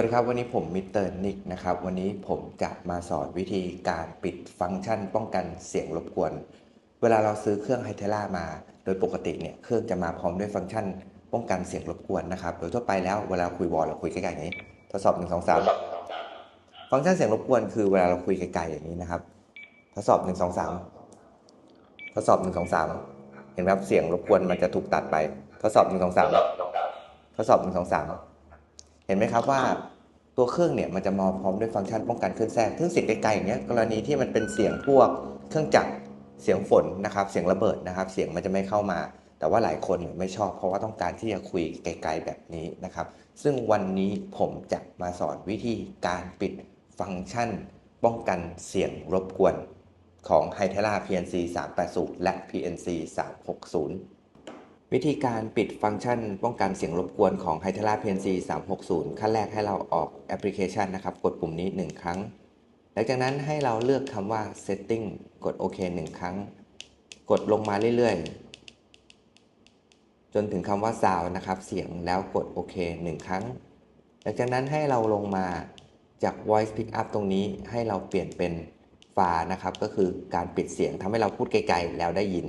วัสดีครับ วันนี้ผมมิสเตอร์นิกนะครับ วันนี้ผมจะมาสอนวิธีการปิดฟังก์ชัน ป้องกันเสียงรบกวน เวลาเราซื้อเครื่องไฮเทล่ามา โดยปกติเนี่ยเครื่องจะมาพร้อมด้วยฟังก์ชัน ป้องกันเสียงรบกวนนะครับโดยทั่วไปแล้วเวลาคุยวอลเราคุยใกล้ๆอย่างนี้ ทดสอบ1 2 3 ฟังก์ชันเสียงรบกวนคือเวลาเราคุยไกลๆอย่างนี้นะครับ ทดสอบ 1 2 3 ทดสอบ 1 2 3 เห็นไหมครับเสียงรบกวนมันจะถูกตัดไป ทดสอบ 1 2 3 ทดสอบ 1 2 3 เห็นไหมครับว่าตัวเครื่องเนี่ยมันจะมาพร้อมด้วยฟังก์ชันป้องกันคลื่นแทรกซึ่งเสียงไกลๆอย่างเงี้ยกรณีที่มันเป็นเสียงพวกเครื่องจักรเสียงฝนนะครับ เสียงระเบิดนะครับ เสียงมันจะไม่เข้ามา แต่ว่าหลายคนเนี่ยไม่ชอบ เพราะว่าต้องการที่จะคุยไกลๆแบบนี้นะครับ ซึ่งวันนี้ผมจะมาสอนวิธีการปิดฟังก์ชัน ป้องกันเสียงรบกวนของ h i t e l a PNC 380 และ PNC 360 วิธีการปิดฟังก์ชันป้องกันเสียงรบกวนของ h i t e l a PNC 360 ขั้นแรกให้เราออกแอปพลิเคชันนะครับ กดปุ่มนี้ 1 ครั้ง หลังจากนั้นให้เราเลือกคำว่า setting กดโอเค1ครั้ง กดลงมาเรื่อยๆ จนถึงคำว่า sound นะครับ เสียงแล้วกดโอเค1ครั้ง หลังจากนั้นให้เราลงมาจาก voice pickup ตรงนี้ให้เราเปลี่ยนเป็นฟานะครับ ก็คือการปิดเสียงทำให้เราพูดไกลๆแล้วได้ยิน